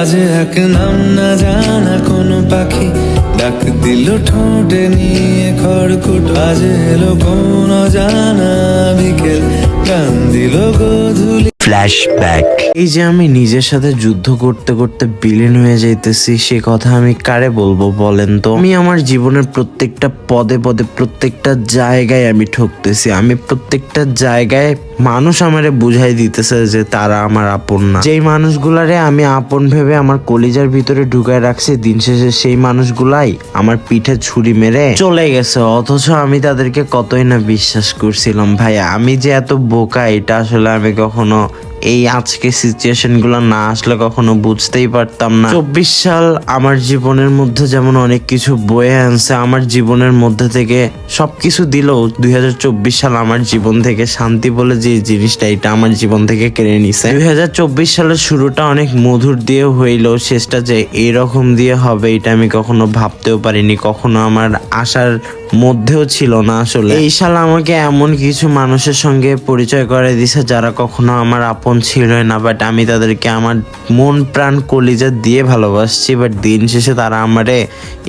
আজ এক নাম না জানা কোনো পাখি। ডাক দিল ঠোঁটে নিয়ে খড়কুট। আজ এলো কোন জানা বিকেল। কান দিল গধুলি। ফ্ল্যাশব্যাক এই যে আমি নিজের সাথে যুদ্ধ করতে করতে বিলীন হয়ে যাইতেছি, সে কথা আমি কারে বলব বলেন তো? আমি আমার জীবনের প্রত্যেকটা পদে পদে প্রত্যেকটা জায়গায় আমি ঠকতেছি। আমি প্রত্যেকটা জায়গায় মানুষ আমারে বুঝাই দিতেছে যে তারা আমার আপন না। যেই মানুষগুলারে আমি আপন ভেবে আমার কলিজার ভিতরে ঢুকায় রাখছি, দিন শেষে সেই মানুষগুলাই আমার পিঠে ছুরি মেরে চলে গেছে। অথচ আমি তাদেরকে কতই না বিশ্বাস করছিলাম ভাই আমি যে এত বোকা, এটা আসলে আমি কখনো এই আজকে সিচুয়েশনগুলো না আসলে কখনো বুঝতেই পারতাম না। চব্বিশ সাল আমার জীবনের মধ্যে যেমন অনেক কিছু বয়ে আনছে, আমার জীবনের মধ্যে থেকে সবকিছু দিলেও দুই হাজার চব্বিশ সাল আমার জীবন থেকে শান্তি বলে যে জিনিসটা, এটা আমার জীবন থেকে কেড়ে নিছে। দুই হাজার চব্বিশ সালের শুরুটা অনেক মধুর দিয়ে হইলেও শেষটা যে এরকম দিয়ে হবে, এটা আমি কখনো ভাবতেও পারিনি, কখনো আমার আশার মধ্যেও ছিল না আসলে। এই সাল আমাকে এমন কিছু মানুষের সঙ্গে পরিচয় করে দিছে, যারা কখনো আমার আপন ছিল না বাট আমি তাদেরকে আমার মন প্রাণ কলিজা দিয়ে ভালোবাসছি বাট দিন শেষে তারা আমারে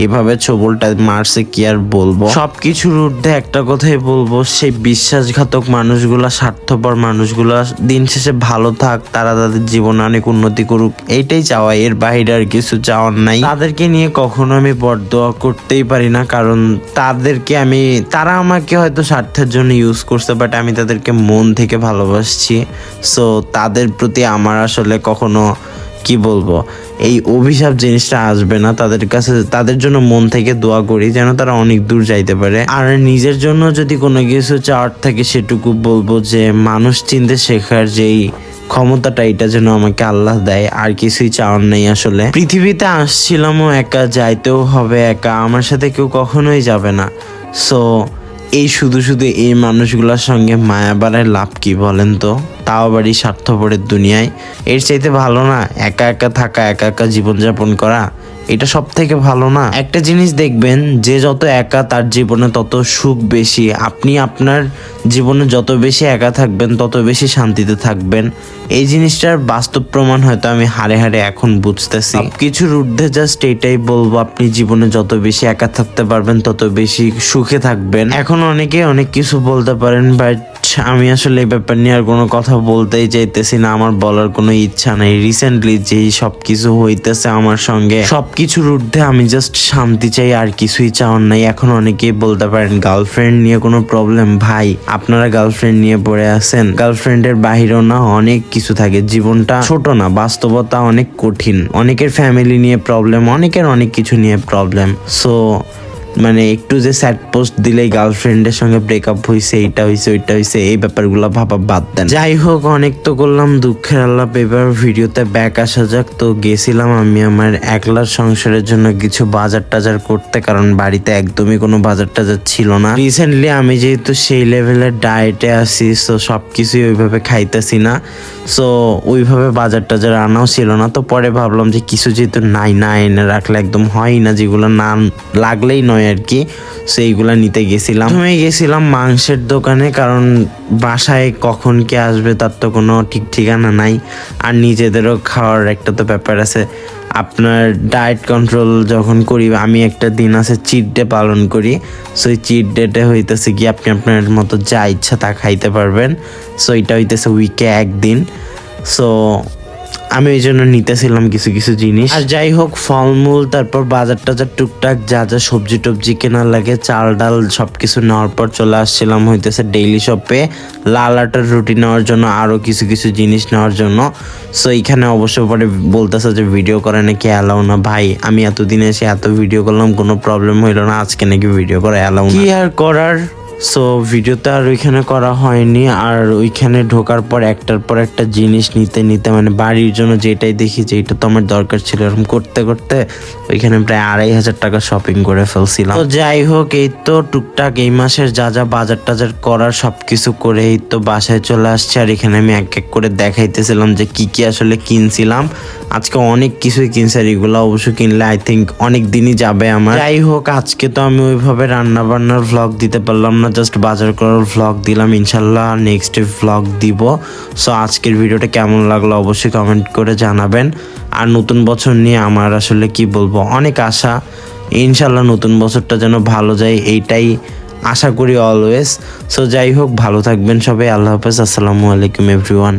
এভাবে ছবলটা মারছে, কি আর বলব? সবকিছুর ঊর্ধ্বে একটা কথাই বলব, সেই বিশ্বাসঘাতক মানুষগুলা, স্বার্থপর মানুষগুলা দিন শেষে ভালো থাক, তারা তাদের জীবনে অনেক উন্নতি করুক, এইটাই চাওয়া, এর বাইরে আর কিছু চাওয়ার নাই। তাদেরকে নিয়ে কখনো আমি বরদোয়া করতেই পারি না, কারণ তাদেরকে আমি, তারা আমাকে হয়তো স্বার্থের জন্য ইউজ করছে বাট আমি তাদেরকে মন থেকে ভালোবাসছি সো তাদের প্রতি আমার আসলে কখনো, কি বলব, এই অভিশাপ জিনিসটা আসবে না। তাদের কাছে, তাদের জন্য মন থেকে দোয়া করি যেন তারা অনেক দূর যাইতে পারে। আর নিজের জন্য যদি কোনো কিছু চাওয়ার থাকে সেটুকু বলব যে, মানুষ চিনতে শেখার যেই ক্ষমতাটা, এটা যেন আমাকে আল্লাহ দেয়। আর কিছুই চাওয়ার নেই আসলে। পৃথিবীতে আসছিলামও একা, যাইতেও হবে একা। আমার সাথে কেউ কখনোই যাবে না। সো এই শুধু শুধু এই মানুষগুলোর সঙ্গে মায়াবারের লাভ কি বলেন তো? তাও বাড়ি স্বার্থপরের দুনিয়ায়। এর চাইতে ভালো না, একা একা থাকা, একা একা জীবনযাপন করা। এটা সব থেকে ভালো না। একটা জিনিস দেখবেন যে যত একা তার জীবনে তত সুখ বেশি। আপনি আপনার জীবনে যত বেশি একা থাকবেন তত বেশি শান্তিতে থাকবেন। এই জিনিসটার বাস্তব প্রমাণ হয়তো আমি হারে হারে এখন বুঝতেছি। কিছুর ঊর্ধ্বে জাস্ট এটাই বলব আপনি জীবনে যত বেশি একা থাকতে পারবেন তত বেশি সুখে থাকবেন। এখন অনেকে অনেক কিছু বলতে পারেন বাট আমি আসলে এই ব্যাপার নিয়ে আর কোনো কথা বলতেই চাইতেছি না। আমার বলার কোনো ইচ্ছা নেই। রিসেন্টলি যেই সব কিছু হইতেছে আমার সঙ্গে, সবকিছুর ঊর্ধ্বে আমি জাস্ট শান্তি চাই, আর কিছুই চাওয়ার নাই। এখন অনেকেই বলতে পারেন গার্লফ্রেন্ড নিয়ে কোনো প্রবলেম ভাই, আপনারা গার্লফ্রেন্ড নিয়ে পড়ে আছেন। গার্লফ্রেন্ডের বাহিরেও না অনেক কিছু থাকে। জীবনটা ছোট না, বাস্তবতা অনেক কঠিন। অনেকের ফ্যামিলি নিয়ে প্রবলেম অনেকের অনেক কিছু নিয়ে প্রবলেম সো মানে একটু যে স্যাড পোস্ট দিলেই গার্লফ্রেন্ডের সঙ্গে ব্রেকআপ হয়েছে এইটা হয়েছে ওইটা হয়েছে এই ব্যাপারগুলো ভাবা বাদ দেন। যাই হোক, অনেক তো করলাম, দুঃখের আল্লাহ এবার ভিডিওতে ব্যাক আসা যাক। তো গেছিলাম আমি আমার একলার সংসারের জন্য কিছু বাজার টাজার করতে, কারণ বাড়িতে একদমই কোনো বাজার টাজার ছিল না। রিসেন্টলি আমি যেহেতু সেই লেভেলের ডায়েটে আছি সো সব কিছুই ওইভাবে খাইতেছি না। সো ওইভাবে বাজার টাজার আনাও ছিল না। তো পরে ভাবলাম যে কিছু যেহেতু নাই, না এনে রাখলে একদম হয় না, যেগুলো না লাগলেই নয় আর কি সেইগুলা নিতে গেছিলাম। প্রথমে গেছিলাম মাংসের দোকানে, কারণ বাসায় কখন কে আসবে তার তো কোনো ঠিক ঠিকানা নাই। আর নিজেদেরও খাওয়ার একটা তো ব্যাপার আছে। আপনার ডায়েট কন্ট্রোল যখন করি, আমি একটা দিন আছে চিট ডে পালন করি। সো চিট ডেটে হইতেছে কি, আপনি আপনার মতো যা ইচ্ছা তা খাইতে পারবেন। সো এটা হইতেছে উইকে একদিন। সো আমি ওই জন্য নিতেছিলাম কিছু কিছু জিনিস। আর যাই হোক ফলমূল তারপর বাজার টাজার টুকটাক যা যা সবজি টবজি কেনার লাগে চাল ডাল সব কিছু নেওয়ার পর চলে আসছিলাম হইতেছে ডেইলি শপে লাল আটার রুটি নেওয়ার জন্য আরও কিছু কিছু জিনিস নেওয়ার জন্য। সো এইখানে অবশ্য পরে বলতেছে যে ভিডিও করে নাকি অ্যালাউ না? ভাই আমি এতদিন এসে এত ভিডিও করলাম কোনো প্রবলেম হইল না। আজকে নাকি ভিডিও করা অ্যালাউ কি আর করার? সো ভিডিওতে আর ওইখানে করা হয়নি। আর ওইখানে ঢোকার পর একটার পর একটা জিনিস নিতে নিতে মানে বাড়ির জন্য যেটাই দেখি যে এটা তো আমার দরকার ছিল এরকম করতে করতে, ওইখানে প্রায় আড়াই হাজার টাকা শপিং করে ফেলছিলাম। তো যাই হোক, এই তো টুকটাক এই মাসের যা যা বাজার টাজার করার সবকিছু করে এই তো বাসায় চলে আসছে। আর এখানে আমি এক এক করে দেখাইতেছিলাম যে কি কি আসলে কিনছিলাম। আজকে অনেক কিছুই কিনছি আর এগুলো অবশ্য কিনলে আই থিঙ্ক অনেক দিনই যাবে আমার। যাই হোক, আজকে তো আমি ওইভাবে রান্না বান্নার ভ্লগ দিতে পারলাম না জাস্ট বাজার করার ভ্লগ দিলাম, ইনশাল্লাহ নেক্সট ভ্লগ দিব। সো আজকের ভিডিওটা কেমন লাগল অবশ্যই কমেন্ট করে জানাবেন। আর নতুন বছর নিয়ে আমার আসলে কি বলব, অনেক আশা। ইনশাল্লাহ নতুন বছরটা যেন ভালো যায়, এইটাই আশা করি অলওয়েজ সো যাই হোক, ভালো থাকবেন সবাই, আল্লাহ হাফেজ, আসসালামু আলাইকুম এভরিওয়ান